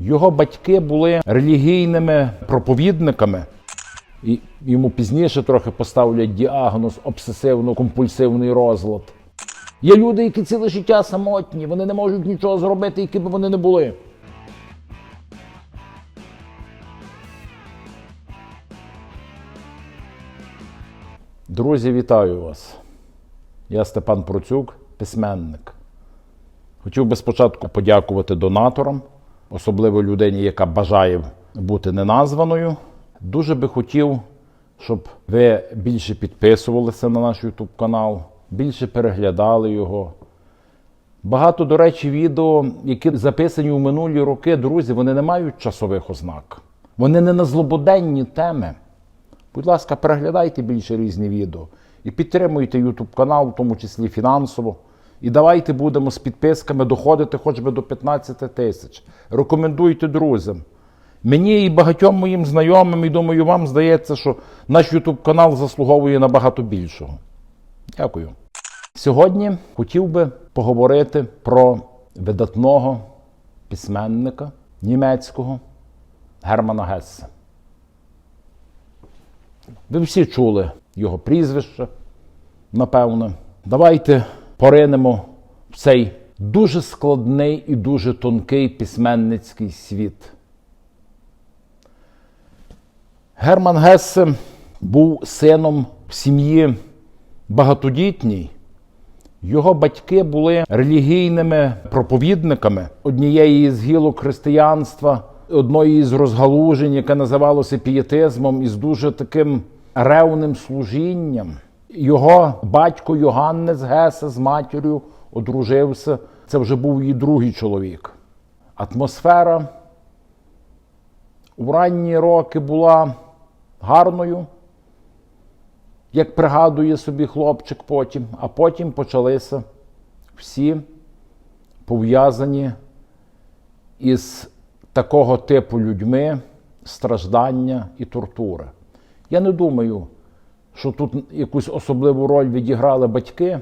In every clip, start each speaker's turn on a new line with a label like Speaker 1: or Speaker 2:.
Speaker 1: Його батьки були релігійними проповідниками. І йому пізніше трохи поставлять діагноз обсесивно-компульсивний розлад. Є люди, які ціле життя самотні, вони не можуть нічого зробити, які б вони не були. Друзі, вітаю вас. Я Степан Процюк, письменник. Хотів би спочатку подякувати донаторам, особливо людині, яка бажає бути неназваною. Дуже би хотів, щоб ви більше підписувалися на наш YouTube канал, більше переглядали його. Багато, до речі, відео, які записані у минулі роки, друзі, вони не мають часових ознак. Вони не на злободенні теми. Будь ласка, переглядайте більше різні відео і підтримуйте YouTube канал, в тому числі фінансово. І давайте будемо з підписками доходити хоч би до 15 тисяч. Рекомендуйте друзям. Мені і багатьом моїм знайомим, і думаю, вам здається, що наш YouTube канал заслуговує набагато більшого. Дякую. Сьогодні хотів би поговорити про видатного письменника німецького Германа Гессе. Ви всі чули його прізвище, напевно. Давайте поринемо в цей дуже складний і дуже тонкий письменницький світ. Герман Гессе був сином сім'ї багатодітній. Його батьки були релігійними проповідниками однієї з гілок християнства, одної з розгалужень, яке називалося пієтизмом, із дуже таким ревним служінням. Його батько Йоганнес Гесе з матір'ю одружився. Це вже був її другий чоловік. Атмосфера у ранні роки була гарною, як пригадує собі хлопчик потім, а потім почалися всі пов'язані із такого типу людьми страждання і тортури. Я не думаю, що тут якусь особливу роль відіграли батьки.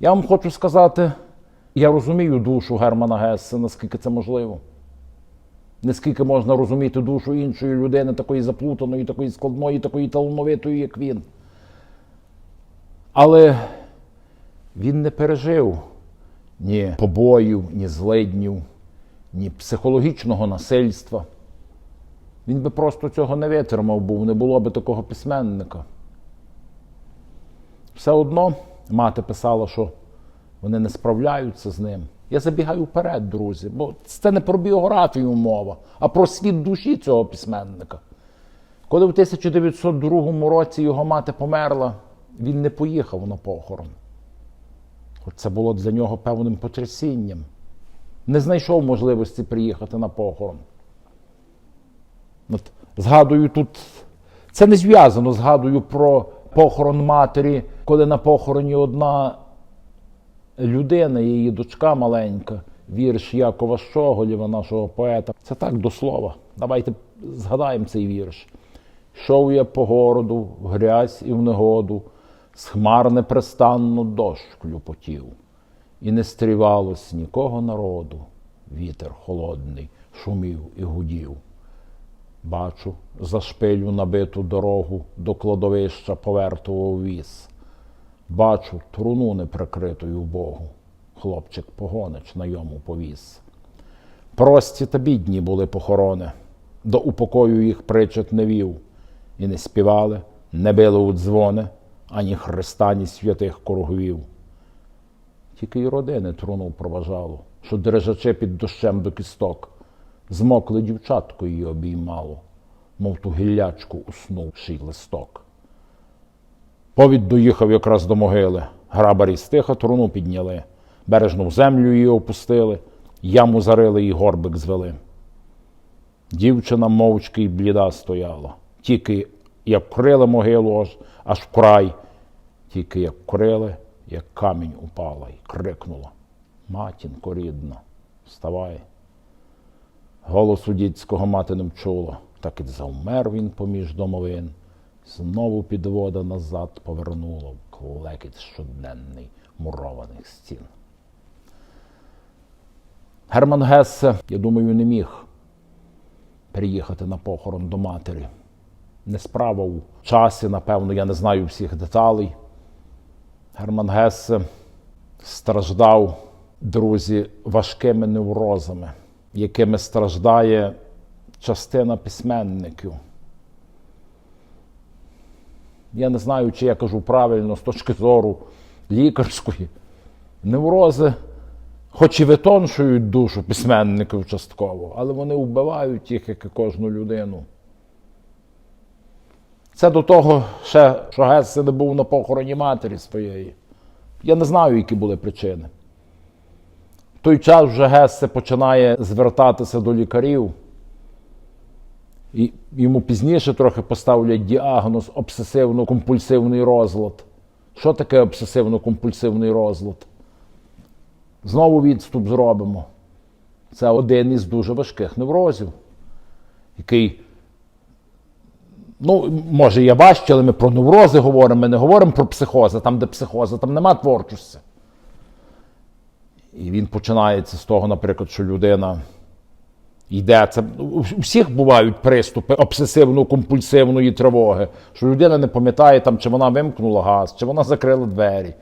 Speaker 1: Я вам хочу сказати, я розумію душу Германа Гессе, наскільки це можливо. Наскільки можна розуміти душу іншої людини, такої заплутаної, такої складної, такої талановитої, як він. Але він не пережив ні побоїв, ні злиднів, ні психологічного насильства. Він би просто цього не витримав, був, не було би такого письменника. Все одно мати писала, що вони не справляються з ним. Я забігаю вперед, друзі, бо це не про біографію мова, а про світ душі цього письменника. Коли в 1902 році його мати померла, він не поїхав на похорон. Хоч це було для нього певним потрясінням. Не знайшов можливості приїхати на похорон. От, згадую тут, це не зв'язано, згадую про похорон матері, коли на похороні одна людина, її дочка маленька, вірш Якова Щоголєва, нашого поета. Це так до слова. Давайте згадаємо цей вірш. Йшов я по городу, в грязь і в негоду, з хмар непрестанно дощ клюпотів, і не стрівалось нікого народу. Вітер холодний шумів і гудів. Бачу, за шпилю набиту дорогу до кладовища повертував віз. Бачу труну неприкритою Богу. Хлопчик погонич на йому повіз. Прості та бідні були похорони, до упокою їх причет не вів, і не співали, не били у дзвони, ані Христа, ні святих кругвів. Тільки й родини труну проважало, що дрижачи під дощем до кісток, змокли дівчатко її обіймало, мов ту гіллячку уснувший листок. Повід доїхав якраз до могили. Грабарі стиха труну підняли, бережно в землю її опустили, яму зарили і горбик звели. Дівчина мовчки й бліда стояла, тільки як вкрили могилу аж, аж вкрай, тільки як вкрили, як камінь упала і крикнула. Матінко рідна, вставай. Голосу дідського мати не вчула, так і завмер він поміж домовин. Знову підвода назад повернуло клекіт щоденний мурованих стін. Герман Гессе, я думаю, не міг приїхати на похорон до матері. Не справа у часі, напевно, я не знаю всіх деталей. Герман Гессе страждав, друзі, важкими неврозами, якими страждає частина письменників. Я не знаю, чи я кажу правильно з точки зору лікарської. Неврози, хоч і витоншують душу письменників частково, але вони вбивають їх, як і кожну людину. Це до того, ще, що Гессе не був на похороні матері своєї. Я не знаю, які були причини. Той час вже Гессе починає звертатися до лікарів. І йому пізніше трохи поставлять діагноз обсесивно-компульсивний розлад. Що таке обсесивно-компульсивний розлад? Знову відступ зробимо. Це один із дуже важких неврозів, який, ну, може, є важче, але ми про неврози говоримо, ми не говоримо про психози, там, де психоза, там нема творчості. І він починається з того, наприклад, що людина йде. Це у всіх бувають приступи обсесивно-компульсивної тривоги, що людина не пам'ятає, там, чи вона вимкнула газ, чи вона закрила двері.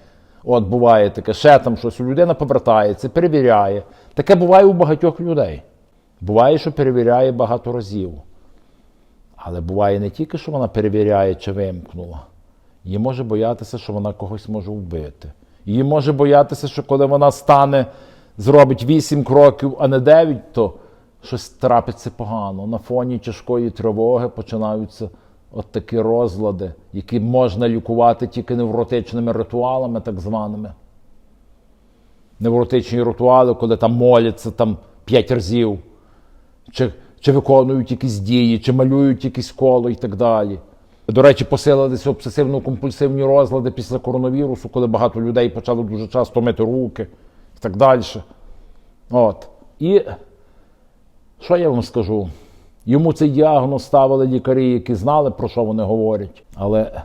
Speaker 1: От буває таке, ще там щось. Людина повертається, перевіряє. Таке буває у багатьох людей. Буває, що перевіряє багато разів. Але буває не тільки, що вона перевіряє, чи вимкнула. Її може боятися, що вона когось може вбити. Її може боятися, що коли вона стане, зробить 8 кроків, а не 9, то щось трапиться погано. На фоні тяжкої тривоги починаються от такі розлади, які можна лікувати тільки невротичними ритуалами, так званими. Невротичні ритуали, коли там моляться там 5 разів, чи, чи виконують якісь дії, чи малюють якісь коло і так далі. До речі, посилилися обсесивно-компульсивні розлади після коронавірусу, коли багато людей почали дуже часто мити руки і так далі. От. І що я вам скажу? Йому цей діагноз ставили лікарі, які знали, про що вони говорять. Але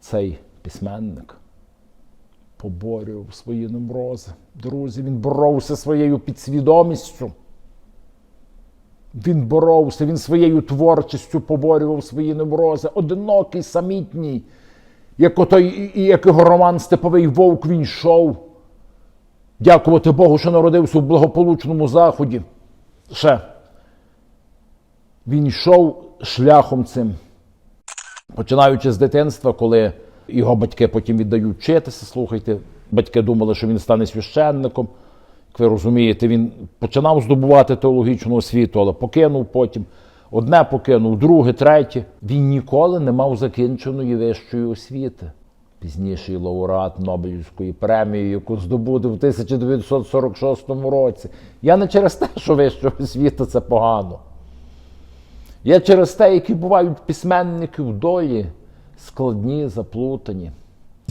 Speaker 1: цей письменник поборював свої неврози. Друзі, він боровся своєю підсвідомістю. Він боровся, він своєю творчістю поборював свої неврози. Одинокий, самітній, як отой, і як його роман Степовий Вовк він йшов. Дякувати Богу, що народився в благополучному заході. Ще. Він йшов шляхом цим. Починаючи з дитинства, коли його батьки потім віддають вчитися, слухайте, батьки думали, що він стане священником. Ви розумієте, він починав здобувати теологічну освіту, але покинув потім. Одне покинув, друге, третє. Він ніколи не мав закінченої вищої освіти. Пізніший лауреат Нобелівської премії, яку здобуде в 1946 році. Я не через те, що вища освіта це погано. Я через те, які бувають письменники в долі, складні, заплутані.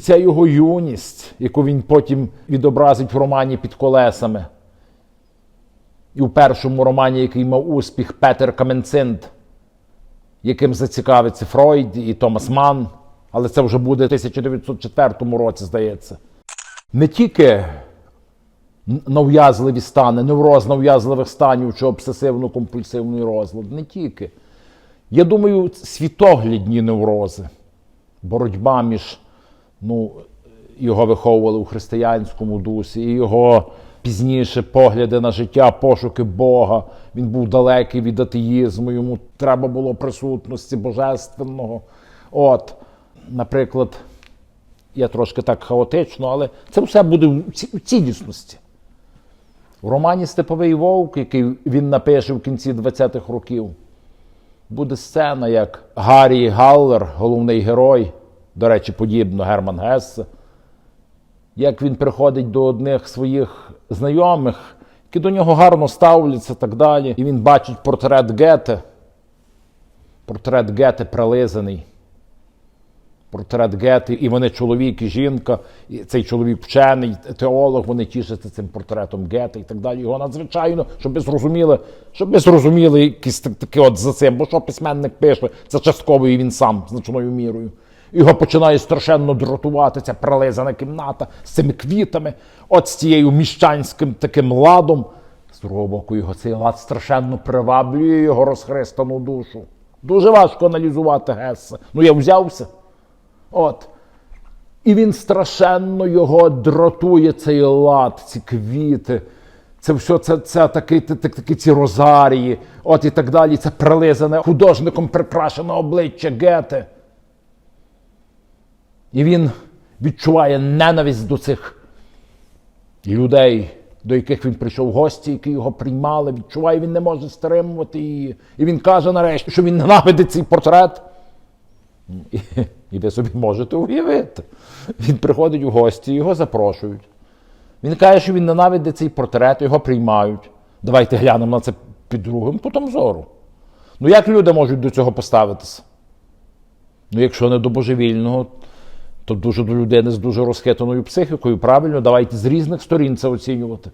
Speaker 1: Ця його юність, яку він потім відобразить в романі під колесами. І в першому романі, який мав успіх, Петер Каменцинт, яким зацікавиться Фройд і Томас Манн, але це вже буде в 1904 році, здається. Не тільки нав'язливі стани, невроз нав'язливих станів чи обсесивно-компульсивний розлад, не тільки. Я думаю, світоглядні неврози, боротьба між ну, його виховували у християнському дусі, і його пізніше погляди на життя, пошуки Бога. Він був далекий від атеїзму, йому треба було присутності божественного. От, наприклад, я трошки так хаотично, але це все буде в цілісності. В романі Степовий Вовк, який він напише в кінці 20-х років, буде сцена, як Гаррі Галлер, головний герой, до речі, подібно Герман Гессе, як він приходить до одних своїх знайомих, які до нього гарно ставляться так далі. І він бачить портрет Гете. Портрет Гете прилизаний. Портрет Гети, і вони чоловік і жінка, і цей чоловік вчений, теолог, вони тішаться цим портретом Гете і так далі. Його надзвичайно, щоб ви зрозуміли, щоб ви зрозуміли якісь так- такі от за цим, бо що письменник пише, це частково і він сам значною мірою. Його починає страшенно дратувати ця прилизана кімната з цими квітами, от з цією міщанським таким ладом. З другого боку, його цей лад страшенно приваблює його розхристану душу. Дуже важко аналізувати Гесса. Ну я взявся. От. І він страшенно його дратує, цей лад, ці квіти. Це все це, це такі, такі, ці розарії, от і так далі. Це прилизане художником прикрашене обличчя Гете. І він відчуває ненависть до цих людей, до яких він прийшов в гості, які його приймали. Відчуває, він не може стримувати її. І він каже нарешті, що він ненавидить цей портрет. І, і ви собі можете уявити. Він приходить у гості, його запрошують. Він каже, що він ненавидить цей портрет, його приймають. Давайте глянемо на це під другим кутом зору. Ну як люди можуть до цього поставитися? Ну, якщо не до божевільного, то дуже до людини з дуже розхитаною психікою. Правильно, давайте з різних сторін це оцінювати.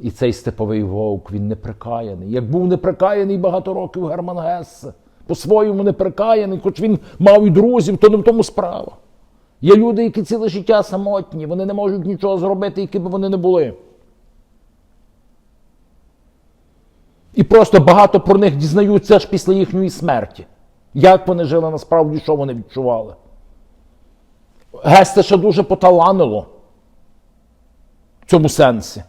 Speaker 1: І цей степовий вовк, він неприкаяний. Як був неприкаяний багато років Герман Гессе, по-своєму неприкаяний, хоч він мав і друзів, то не в тому справа. Є люди, які ціле життя самотні, вони не можуть нічого зробити, які б вони не були. І просто багато про них дізнаються аж після їхньої смерті. Як вони жили насправді, що вони відчували. Гесте ще дуже поталанило в цьому сенсі,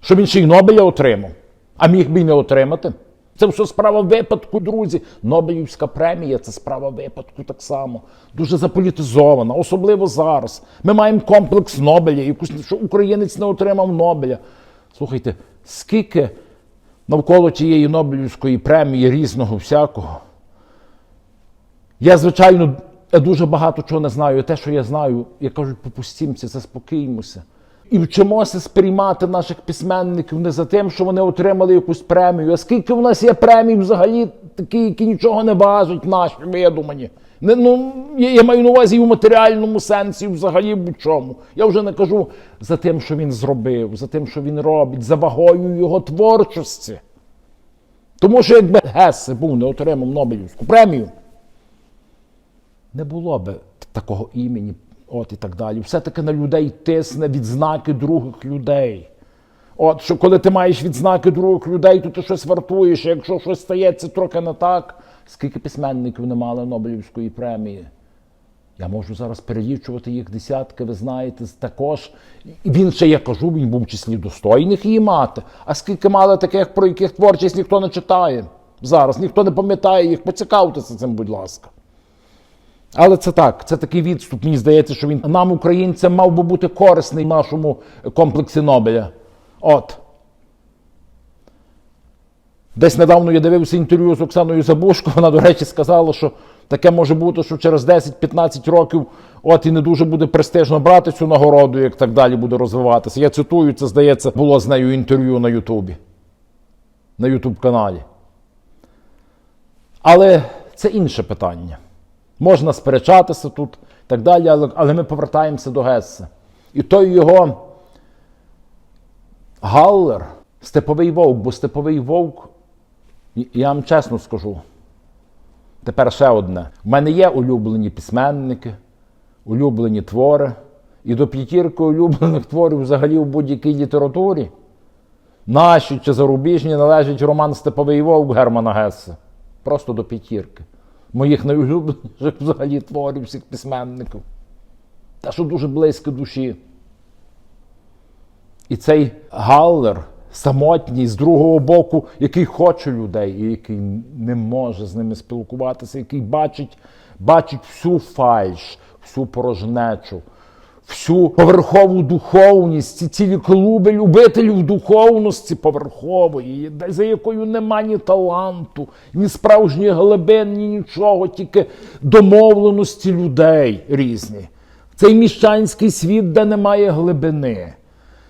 Speaker 1: що він ще й Нобеля отримав, а міг би й не отримати. Це все справа випадку, друзі. Нобелівська премія це справа випадку так само. Дуже заполітизована, особливо зараз. Ми маємо комплекс Нобеля, якусь, що українець не отримав Нобеля. Слухайте, скільки навколо тієї Нобелівської премії різного всякого. Я, звичайно, дуже багато чого не знаю. Те, що я знаю, як кажуть, попустімося, заспокіймося. І вчимося сприймати наших письменників не за тим, що вони отримали якусь премію. А скільки в нас є премій взагалі такі, які нічого не важать, наші видумані. Не, ну, я, я маю на увазі і в матеріальному сенсі, взагалі в чому. Я вже не кажу за тим, що він зробив, за тим, що він робить, за вагою його творчості. Тому що якби Гессе був не отримав Нобелівську премію, не було би такого імені, от і так далі. Все-таки на людей тисне відзнаки других людей. От, що коли ти маєш відзнаки других людей, то ти щось вартуєш, якщо щось стається трохи не так, скільки письменників не мали Нобелівської премії? Я можу зараз перелічувати їх десятки, ви знаєте, також. Він ще, я кажу, він був в числі достойних її мати. А скільки мали таких, про яких творчість ніхто не читає зараз, ніхто не пам'ятає їх, поцікавтеся цим, будь ласка. Але це так, це такий відступ. Мені здається, що він нам, українцям, мав би бути корисний в нашому комплексі Нобеля. От. Десь недавно я дивився інтерв'ю з Оксаною Забушко. Вона, до речі, сказала, що таке може бути, що через 10-15 років от і не дуже буде престижно брати цю нагороду, як так далі буде розвиватися. Я цитую, це здається, було з нею інтерв'ю на Ютубі, на Ютуб каналі. Але це інше питання. Можна сперечатися тут і так далі, але, але ми повертаємося до Гесса. І той його Галлер, степовий вовк, бо степовий вовк, я вам чесно скажу. Тепер ще одне. У мене є улюблені письменники, улюблені твори. І до п'ятірки улюблених творів взагалі в будь-якій літературі. Наші чи зарубіжні належить роман Степовий Вовк Германа Гесса. Просто до п'ятірки. Моїх найулюбленіших взагалі творів всіх письменників. Та що дуже близько душі. І цей Галлер, самотній, з другого боку, який хоче людей, і який не може з ними спілкуватися, який бачить, бачить всю фальш, всю порожнечу, всю поверхову духовність, ці цілі клуби любителів духовності поверхової, за якою нема ні таланту, ні справжніх глибин, ні нічого, тільки домовленості людей різні. Цей міщанський світ, де немає глибини.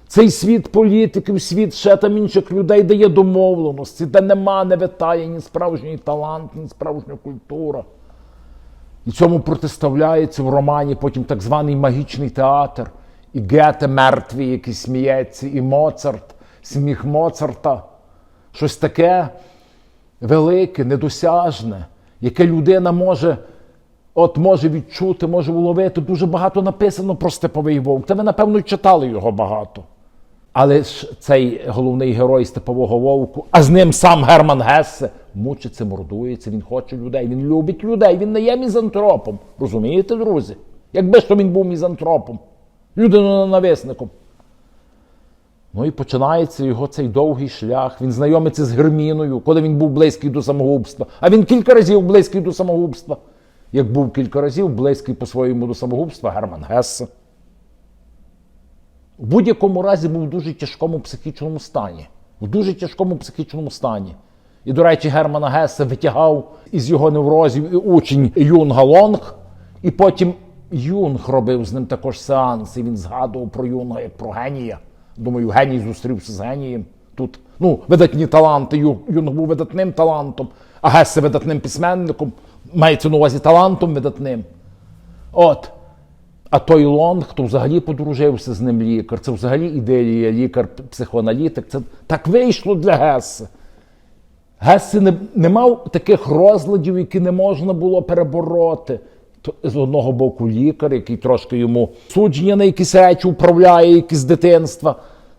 Speaker 1: Цей світ політиків, світ ще там інших людей, де є домовленості, де нема, не витає ні справжній талант, ні справжня культура. І цьому протиставляється в романі потім так званий магічний театр, і Гете мертвий, який сміється, і Моцарт, сміх Моцарта. Щось таке велике, недосяжне, яке людина може от може відчути, може уловити. Дуже багато написано про степовий вовк. Та ви, напевно, читали його багато. Але ж цей головний герой степового вовку, а з ним сам Герман Гессе, мучиться, мордується, він хоче людей, він любить людей, він не є мізантропом. Розумієте, друзі? Якби то він був мізантропом, людиноненависником. Ну і починається його цей довгий шлях. Він знайомиться з Герміною, коли він був близький до самогубства. А він кілька разів близький до самогубства. Як був кілька разів близький по-своєму до самогубства Герман Гессе. В будь-якому разі був в дуже тяжкому психічному стані. В дуже тяжкому психічному стані. І, до речі, Германа Гессе витягав із його неврозів і учень Юнга Лонг, і потім Юнг робив з ним також сеанс, і він згадував про Юнга як про генія. Думаю, геній зустрівся з генієм. Тут ну, видатні таланти. Юнг був видатним талантом, а Гессе видатним письменником. Мається на увазі талантом видатним. От. А той Лонг, хто взагалі подружився з ним лікар, це взагалі ідея лікар-психоаналітик. Це так вийшло для Гессе. Гессе не, не мав таких розладів, які не можна було перебороти. З одного боку, лікар, який трошки йому судження на якісь речі управляє, якісь з дитинства.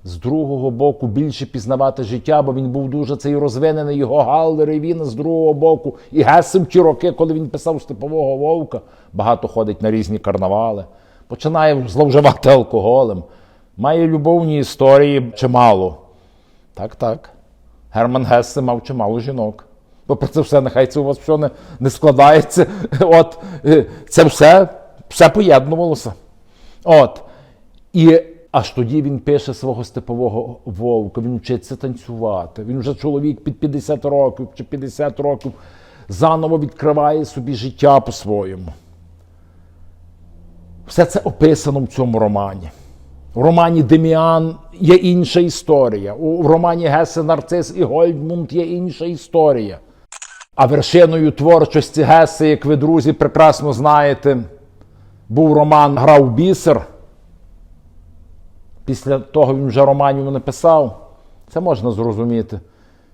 Speaker 1: З другого боку, більше пізнавати життя, бо він був дуже цей розвинений, його Галлер, і він з другого боку. І Гессе в ті роки, коли він писав Степового Вовка, багато ходить на різні карнавали, починає зловживати алкоголем, має любовні історії чимало. Так, так. Герман Гессе мав чимало жінок. Бо про це все, нехай це у вас все не, не складається. От, е, це все, все поєднувалося. От. І аж тоді він пише свого степового вовка, він вчиться танцювати. Він вже чоловік під 50 років чи 50 років заново відкриває собі життя по-своєму. Все це описано в цьому романі. У романі Деміан є інша історія. У романі Гесе Нарцис і Гольдмунд є інша історія. А вершиною творчості Гесе, як ви, друзі, прекрасно знаєте, був роман Грав бісер. Після того він вже романів не писав. Це можна зрозуміти.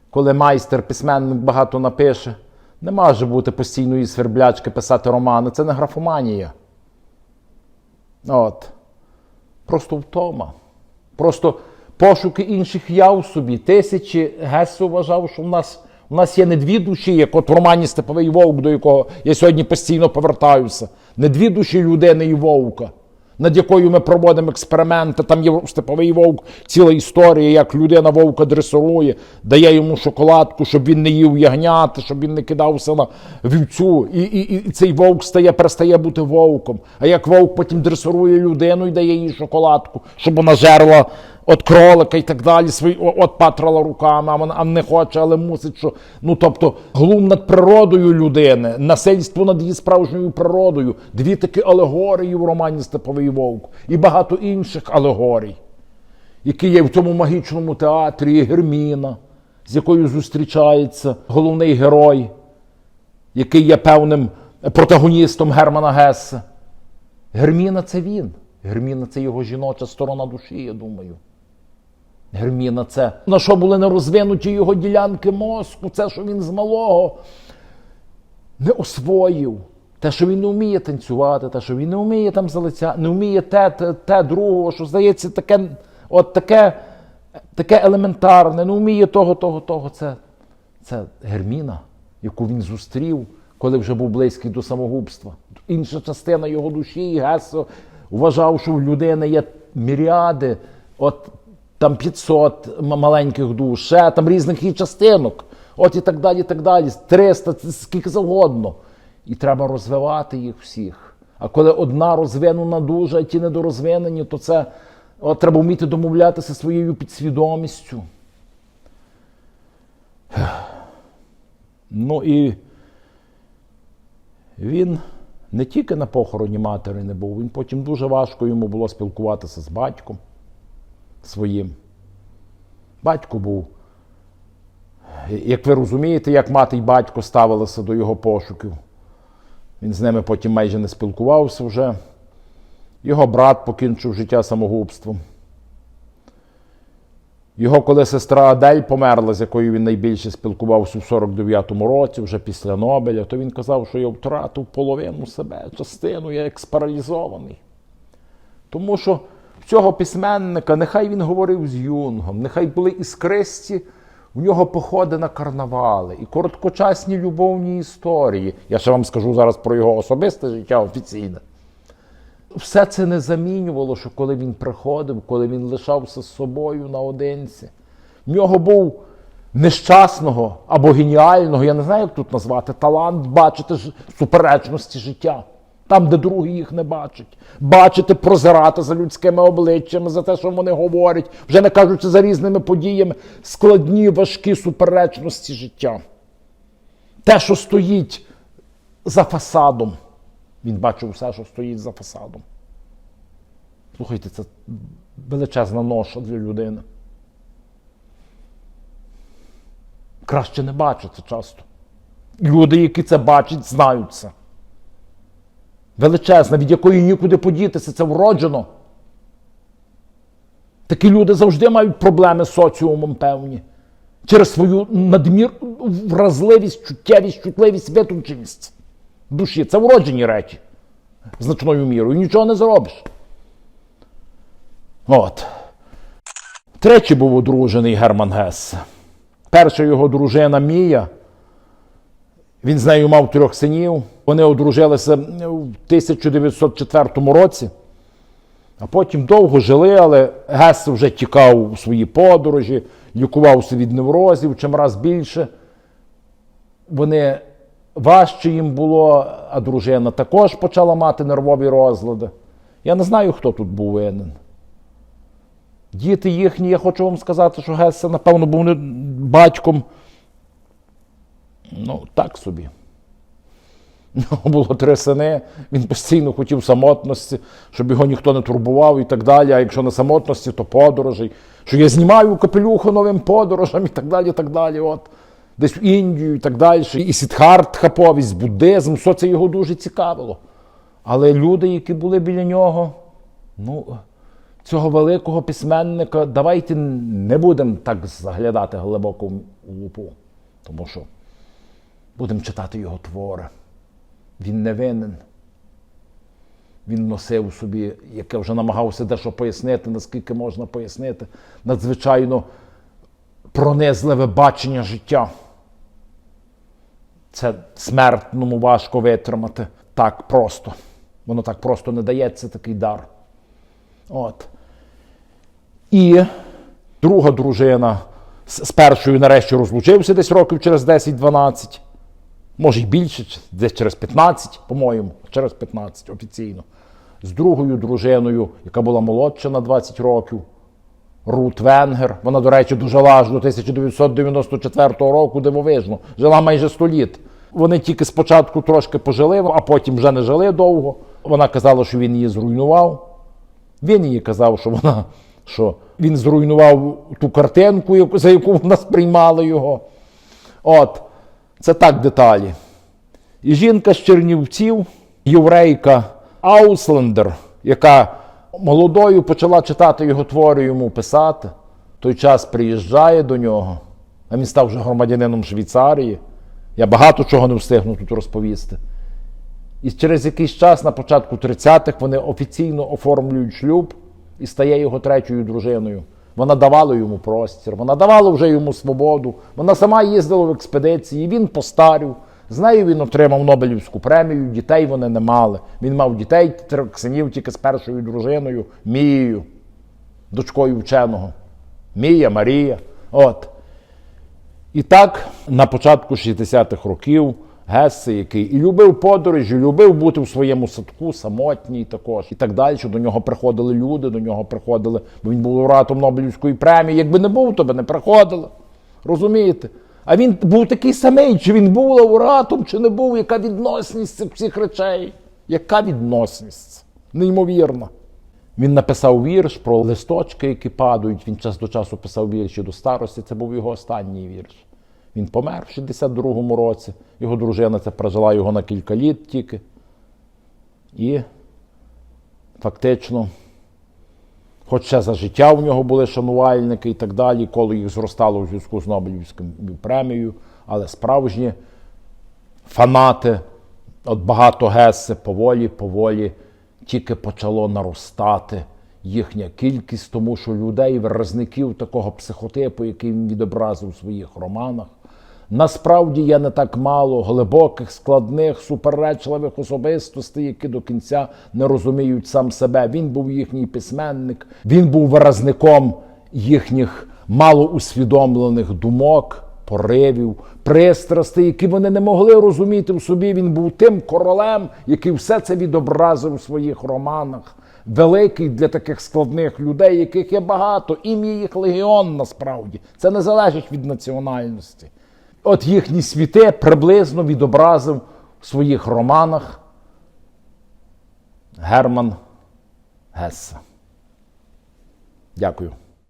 Speaker 1: Коли майстер, письменник багато напише, не може бути постійної сверблячки писати романи. Це не графоманія. От. Просто втома. Просто пошуки інших я у собі. Тисячі Гессе вважав, що в нас, у нас є не дві душі, як от в романі Степовий Вовк, до якого я сьогодні постійно повертаюся. Не дві душі людини і вовка, над якою ми проводимо експерименти. Там є Степовий Вовк, ціла історія, як людина вовка дресирує, дає йому шоколадку, щоб він не їв ягняти, щоб він не кидався на вівцю. І, і, і цей вовк стає, перестає бути вовком. А як вовк потім дресирує людину і дає їй шоколадку, щоб вона жерла от кролика і так далі, свої, от патрала руками, а вона не хоче, але мусить, що. Ну тобто глум над природою людини, насильство над її справжньою природою, дві такі алегорії в романі Степовий Вовк і багато інших алегорій, які є в цьому магічному театрі, Герміна, з якою зустрічається головний герой, який є певним протагоністом Германа Гессе. Герміна це він. Герміна це його жіноча сторона душі, я думаю. Герміна це на що були не розвинуті його ділянки мозку, це, що він з малого не освоїв. Те, що він не вміє танцювати, те, що він не вміє там залиця, не вміє те, те, те другого, що здається, таке, от таке, таке елементарне, не вміє того, того, того. Це, це Герміна, яку він зустрів, коли вже був близький до самогубства. Інша частина його душі, і Гесо вважав, що в людини є міріади, от там 500 маленьких душ, ще там різних її частинок, от і так далі, і так далі, 300, це скільки завгодно. І треба розвивати їх всіх. А коли одна розвинена дуже, а ті недорозвинені, то це от, треба вміти домовлятися своєю підсвідомістю. Ну і він не тільки на похороні матері не був, він потім дуже важко йому було спілкуватися з батьком своїм. Батько був. Як ви розумієте, як мати й батько ставилися до його пошуків. Він з ними потім майже не спілкувався вже. Його брат покінчив життя самогубством. Його, коли сестра Адель померла, з якою він найбільше спілкувався в 49-му році, вже після Нобеля, то він казав, що я втратив половину себе, частину, я як спаралізований. Тому що цього письменника, нехай він говорив з Юнгом, нехай були іскристі, в нього походи на карнавали і короткочасні любовні історії. Я ще вам скажу зараз про його особисте життя офіційне. Все це не замінювало, що коли він приходив, коли він лишався з собою наодинці. В нього був нещасного або геніального, я не знаю, як тут назвати, талант бачити суперечності життя. Там, де другі їх не бачать. Бачити, прозирати за людськими обличчями, за те, що вони говорять, вже не кажучи за різними подіями, складні, важкі суперечності життя. Те, що стоїть за фасадом. Він бачив все, що стоїть за фасадом. Слухайте, це величезна ноша для людини. Краще не бачити часто. Люди, які це бачать, знають це. Величезна, від якої нікуди подітися, це вроджено. Такі люди завжди мають проблеми з соціумом певні. Через свою надмір вразливість, чуттєвість, чутливість, витонченість душі. Це вроджені речі значною мірою. Нічого не зробиш. От. Тричі був одружений Герман Гессе. Перша його дружина Мія. Він з нею мав трьох синів. Вони одружилися в 1904 році. А потім довго жили, але Гессе вже тікав у свої подорожі, лікувався від неврозів чим раз більше. Вони важче їм було, а дружина також почала мати нервові розлади. Я не знаю, хто тут був винен. Діти їхні, я хочу вам сказати, що Гессе, напевно, був батьком. Ну, так собі. У нього було сини, він постійно хотів самотності, щоб його ніхто не турбував і так далі. А якщо не самотності, то подорожей. Що я знімаю капелюху новим подорожам і так далі. і так далі. От. Десь в Індію і так далі. І Сідхартхаповість, буддизм, все це його дуже цікавило. Але люди, які були біля нього, ну, цього великого письменника, давайте не будемо так заглядати глибоко в лупу. Тому що будемо читати його твори. Він не винен. Він носив собі, як я вже намагався дещо пояснити, наскільки можна пояснити, надзвичайно пронизливе бачення життя. Це смертному важко витримати так просто. Воно так просто не дається такий дар. От. І друга дружина з першою нарешті розлучився десь років через 10-12. Може й більше, десь через 15, по-моєму, через 15 офіційно. З другою дружиною, яка була молодша на 20 років, Рут Венгер. Вона, до речі, дожила аж до 1994 року, дивовижно. Жила майже 100 літ. Вони тільки спочатку трошки пожили, а потім вже не жили довго. Вона казала, що він її зруйнував. Він їй казав, що вона що він зруйнував ту картинку, за яку вона сприймала його. От, це так деталі. І жінка з Чернівців, єврейка Ауслендер, яка молодою почала читати його твори, йому писати. Той час приїжджає до нього, а він став вже громадянином Швейцарії. Я багато чого не встигну тут розповісти. І через якийсь час, на початку 30-х, вони офіційно оформлюють шлюб і стає його третьою дружиною. Вона давала йому простір, вона давала вже йому свободу. Вона сама їздила в експедиції, він постарів. З нею він отримав Нобелівську премію, дітей вони не мали. Він мав дітей, трьох синів тільки з першою дружиною Мією, дочкою вченого. Мія, Марія. От. І так, на початку 60-х років Гессе, який і любив подорожі, любив бути в своєму садку, самотній також, і так далі. До нього приходили люди, до нього приходили, бо він був лауреатом Нобелівської премії. Якби не був, то би не приходили. Розумієте? А він був такий самий, чи він був лауреатом, чи не був, яка відносність цих всіх речей? Яка відносність? Неймовірна. Він написав вірш про листочки, які падають. Він час до часу писав вірші до старості. Це був його останній вірш. Він помер в 62-му році. Його дружина це прожила його на кілька літ тільки. І фактично хоч ще за життя у нього були шанувальники і так далі, коли їх зростало у зв'язку з Нобелівською премією, але справжні фанати, от багато Гесе, поволі, поволі тільки почало наростати їхня кількість, тому що людей, виразників такого психотипу, який він відобразив у своїх романах, насправді є не так мало глибоких, складних, суперечливих особистостей, які до кінця не розуміють сам себе. Він був їхній письменник, він був виразником їхніх малоусвідомлених думок, поривів, пристрастей, які вони не могли розуміти в собі. Він був тим королем, який все це відобразив у своїх романах. Великий для таких складних людей, яких є багато, ім'я їх легіон насправді. Це не залежить від національності. От їхні світи приблизно відобразив в своїх романах Герман Гесса. Дякую.